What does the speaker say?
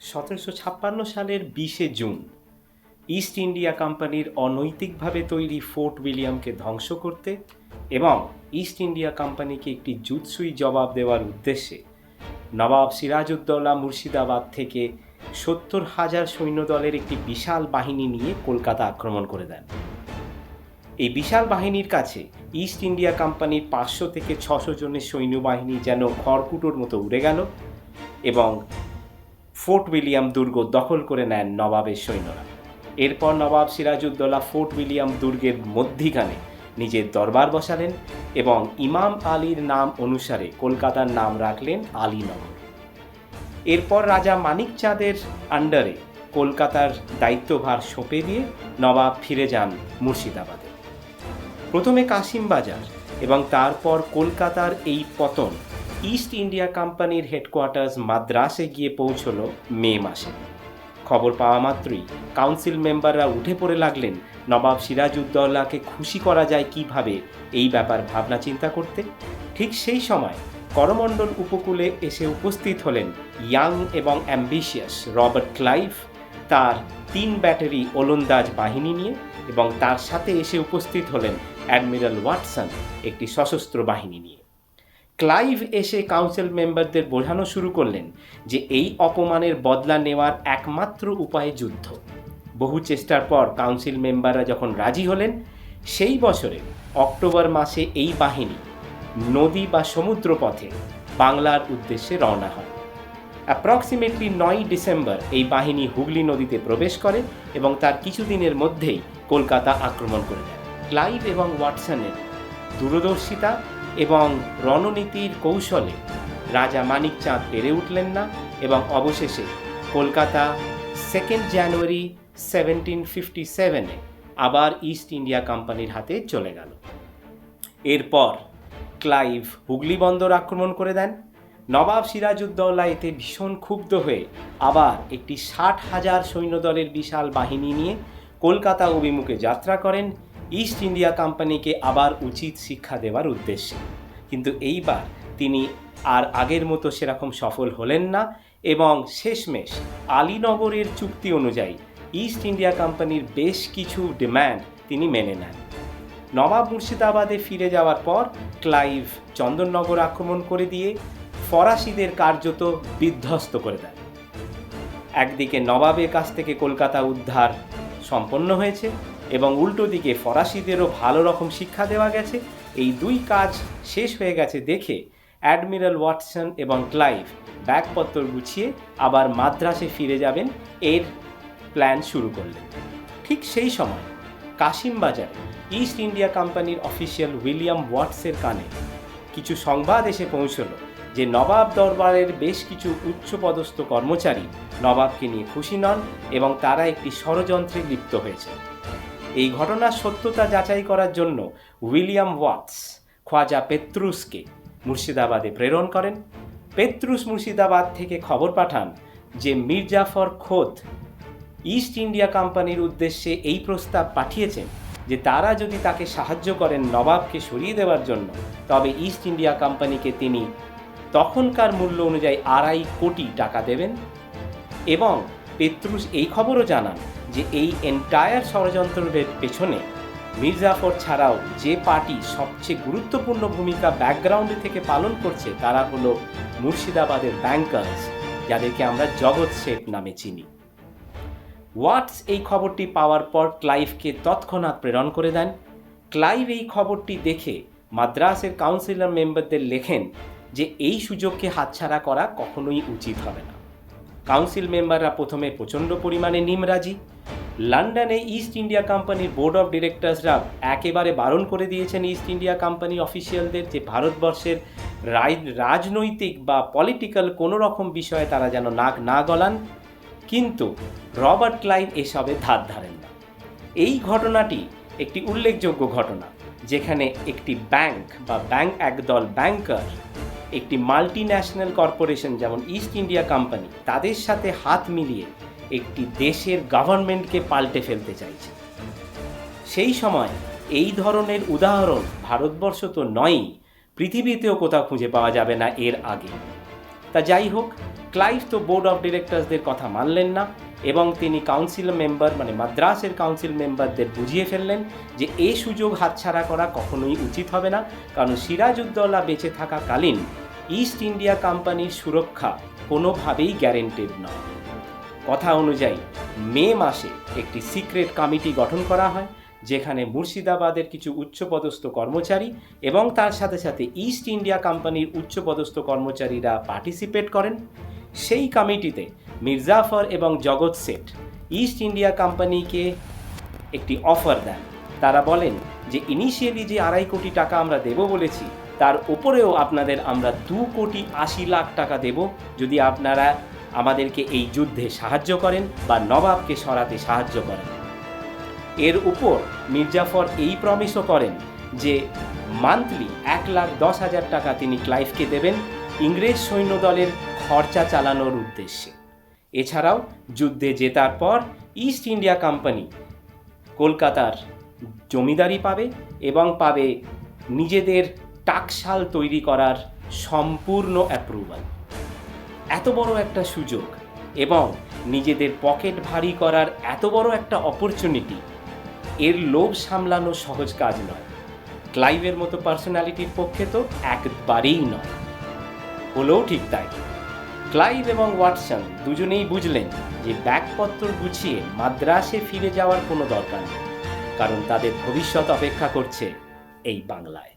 সতেরোশো ছাপ্পান্ন সালের বিশে জুন, ইস্ট ইন্ডিয়া কোম্পানির অনৈতিকভাবে তৈরি ফোর্ট উইলিয়ামকে ধ্বংস করতে এবং ইস্ট ইন্ডিয়া কোম্পানিকে একটি জুৎসুই জবাব দেওয়ার উদ্দেশ্যে নবাব সিরাজউদ্দৌলা মুর্শিদাবাদ থেকে সত্তর হাজার সৈন্যদলের একটি বিশাল বাহিনী নিয়ে কলকাতা আক্রমণ করে দেন। এই বিশাল বাহিনীর কাছে ইস্ট ইন্ডিয়া কোম্পানির পাঁচশো থেকে ছশো জনের সৈন্যবাহিনী যেন খড়কুটোর মতো উড়ে গেল এবং ফোর্ট উইলিয়াম দুর্গ দখল করে নেন নবাবের সৈন্যরা। এরপর নবাব সিরাজউদ্দৌলা ফোর্ট উইলিয়াম দুর্গের মধ্যিখানে নিজের দরবার বসালেন এবং ইমাম আলীর নাম অনুসারে কলকাতার নাম রাখলেন আলীনগর। এরপর রাজা মানিক চাঁদের আন্ডারে কলকাতার দায়িত্বভার সঁপে দিয়ে নবাব ফিরে যান মুর্শিদাবাদে। প্রথমে কাশিম বাজার এবং তারপর কলকাতার এই পতন ইস্ট ইন্ডিয়া কোম্পানির হেডকোয়ার্টার্স মাদ্রাসে গিয়ে পৌঁছলো মে মাসে। খবর পাওয়া মাত্রই কাউন্সিল মেম্বাররা উঠে পড়ে লাগলেন, নবাব সিরাজউদ্দৌলাকে খুশি করা যায় কীভাবে? এই ব্যাপার ভাবনা চিন্তা করতে। ঠিক সেই সময় করমণ্ডল উপকূলে এসে উপস্থিত হলেন ইয়াং এবং অ্যাম্বিশিয়াস রবার্ট ক্লাইভ, তার তিন ব্যাটারি ওলন্দাজ বাহিনী নিয়ে এবং তার সাথে এসে উপস্থিত হলেন অ্যাডমিরাল ওয়াটসন, একটি সশস্ত্র বাহিনী নিয়ে। ক্লাইভ এসে কাউন্সিল মেম্বারদের বোঝানো শুরু করলেন যে এই অপমানের বদলা নেওয়ার একমাত্র উপায় যুদ্ধ। বহু চেষ্টার পর কাউন্সিল মেম্বাররা যখন রাজি হলেন, সেই বছরে অক্টোবর মাসে এই বাহিনী নদী বা সমুদ্র পথে বাংলার উদ্দেশ্যে রওনা হয়। অ্যাপ্রক্সিমেটলি নয় ডিসেম্বর এই বাহিনী হুগলি নদীতে প্রবেশ করে এবং তার কিছুদিনের মধ্যেই কলকাতা আক্রমণ করে দেয়। ক্লাইভ এবং ওয়াটসনের দূরদর্শিতা এবং রণনীতির কৌশলে রাজা মানিক চাঁদ পেরে উঠলেন না এবং অবশেষে Kolkata second January seventeen fifty সেভেনে আবার ইস্ট ইন্ডিয়া কোম্পানির হাতে চলে গেল। এরপর ক্লাইভ হুগলি বন্দর আক্রমণ করে দেন। নবাব সিরাজউদ্দৌলা এতে ভীষণ ক্ষুব্ধ হয়ে আবার একটি ষাট হাজার সৈন্যদলের বিশাল বাহিনী নিয়ে কলকাতা অভিমুখে যাত্রা করেন। ইস্ট ইন্ডিয়া কোম্পানিকে আবার উচিত শিক্ষা দেওয়ার উদ্দেশ্যে। কিন্তু এইবার তিনি আর আগের মতো সেরকম সফল হলেন না এবং শেষমেশ আলীনগরের চুক্তি অনুযায়ী ইস্ট ইন্ডিয়া কোম্পানির বেশ কিছু ডিম্যান্ড তিনি মেনে নেন। নবাব মুর্শিদাবাদে ফিরে যাওয়ার পর ক্লাইভ চন্দননগর আক্রমণ করে দিয়ে ফরাসিদের কার্যত বিধ্বস্ত করে দেন। একদিকে নবাবের কাছ থেকে কলকাতা উদ্ধার সম্পন্ন হয়েছে এবং উল্টো দিকে ফরাসিদেরও ভালো রকম শিক্ষা দেওয়া গেছে। এই দুই কাজ শেষ হয়ে গেছে দেখে অ্যাডমিরাল ওয়াটসন এবং ক্লাইভ ব্যাগপত্র গুছিয়ে আবার মাদ্রাসে ফিরে যাবেন। এর প্ল্যান শুরু করলেন। ঠিক সেই সময় কাশিম বাজারে ইস্ট ইন্ডিয়া কোম্পানির অফিসিয়াল উইলিয়াম ওয়াটসের কানে কিছু সংবাদ এসে পৌঁছল যে নবাব দরবারের বেশ কিছু উচ্চপদস্থ কর্মচারী নবাবকে নিয়ে খুশি নন এবং তারা একটি ষড়যন্ত্রে লিপ্ত হয়েছে। এই ঘটনার সত্যতা যাচাই করার জন্য উইলিয়াম ওয়াটস খোয়াজা পেত্রুসকে মুর্শিদাবাদে প্রেরণ করেন। পেত্রুস মুর্শিদাবাদ থেকে খবর পাঠান যে মির্জাফর খোদ ইস্ট ইন্ডিয়া কোম্পানির উদ্দেশ্যে এই প্রস্তাব পাঠিয়েছেন যে তারা যদি তাকে সাহায্য করেন নবাবকে সরিয়ে দেওয়ার জন্য, তবে ইস্ট ইন্ডিয়া কোম্পানিকে তিনি তখনকার মূল্য অনুযায়ী আড়াই কোটি টাকা দেবেন এবং পেত্রুস এই খবরও জানান যে এই এন্টায়ার ষড়যন্ত্রের পেছনে মির্জাফর ছাড়াও যে পার্টি সবচেয়ে গুরুত্বপূর্ণ ভূমিকা ব্যাকগ্রাউন্ডে থেকে পালন করছে, তারা হলো মুর্শিদাবাদের ব্যাংকার্স যাদেরকে আমরা জগৎ শেঠ নামে চিনি। ওয়াটস এই খবরটি পাওয়ার পর ক্লাইভকে তৎক্ষণাৎ প্রেরণ করে দেন। ক্লাইভ এই খবরটি দেখে মাদ্রাসের কাউন্সিলর মেম্বারদের লেখেন যে, এই সুযোগকে হাতছাড়া করা কখনোই উচিত হবে না। কাউন্সিল মেম্বাররা প্রথমে প্রচণ্ড পরিমাণে নিমরাজি। লন্ডনে ইস্ট ইন্ডিয়া কোম্পানির বোর্ড অফ ডিরেক্টরসরা একেবারে বারণ করে দিয়েছেন ইস্ট ইন্ডিয়া কোম্পানি অফিসিয়ালদের যে ভারতবর্ষের রাজনৈতিক বা পলিটিক্যাল কোনো রকম বিষয়ে তারা যেন নাক না গলান। কিন্তু রবার্ট ক্লাইভ এসবে ধার ধারেন না। এই ঘটনাটি একটি উল্লেখযোগ্য ঘটনা, যেখানে একটি ব্যাংক বা ব্যাংক, একদল ব্যাংকার একটি মাল্টি ন্যাশনাল কর্পোরেশন যেমন ইস্ট ইন্ডিয়া কোম্পানি তাদের সাথে হাত মিলিয়ে একটি দেশের গভর্নমেন্টকে পাল্টে ফেলতে চাইছে। সেই সময় এই ধরনের উদাহরণ ভারতবর্ষ তো নয়ই, পৃথিবীতেও কোথাও খুঁজে পাওয়া যাবে না এর আগে। তা যাই হোক, ক্লাইভ তো বোর্ড অফ ডিরেক্টরসদের কথা মানলেন না এবং তিনি কাউন্সিল মেম্বার মানে মাদ্রাসের কাউন্সিল মেম্বারদের বুঝিয়ে ফেললেন যে এই সুযোগ হাতছাড়া করা কখনোই উচিত হবে না, কারণ সিরাজউদ্দৌলা বেঁচে থাকাকালীন ইস্ট ইন্ডিয়া কোম্পানির সুরক্ষা কোনোভাবেই গ্যারেন্টেড নয়। কথা অনুযায়ী মে মাসে একটি সিক্রেট কমিটি গঠন করা হয়। যেখানে মুর্শিদাবাদের কিছু উচ্চপদস্থ কর্মচারী এবং তার সাথে সাথে ইস্ট ইন্ডিয়া কোম্পানির উচ্চপদস্থ কর্মচারীরা পার্টিসিপেট করেন। সেই কমিটিতে মির্জাফর এবং জগৎ শেঠ ইস্ট ইন্ডিয়া কোম্পানিকে একটি অফার দেন। তারা বলেন যে ইনিশিয়ালি যে আড়াই কোটি টাকা আমরা দেব বলেছি, তার উপরেও আপনাদের আমরা দু কোটি আশি লাখ টাকা দেব যদি আপনারা আমাদেরকে এই যুদ্ধে সাহায্য করেন বা নবাবকে সরাতে সাহায্য করেন। এর উপর মির্জাফর এই প্রমিসও করেন যে মান্থলি এক লাখ দশ হাজার টাকা তিনি ক্লাইভকে দেবেন ইংরেজ সৈন্যদলের খরচা চালানোর উদ্দেশ্যে। এছাড়াও যুদ্ধে জেতার পর ইস্ট ইন্ডিয়া কোম্পানি কলকাতার জমিদারি পাবে এবং পাবে নিজেদের টাকশাল তৈরি করার সম্পূর্ণ অ্যাপ্রুভাল এত বড় একটা সুযোগ এবং নিজেদের পকেট ভারী করার এত বড় একটা অপরচুনিটি এর লোভ সামলানো সহজ কাজ নয়। ক্লাইভের মতো পার্সোনালিটির পক্ষে তো একবারেই নয়। হলেও ঠিক তাই। ক্লাইভ এবং ওয়াটসন দুজনেই বুঝলেন যে ব্যাগপত্র গুছিয়ে মাদ্রাসে ফিরে যাওয়ার কোনো দরকার নেই, কারণ তাদের ভবিষ্যৎ অপেক্ষা করছে এই বাংলায়।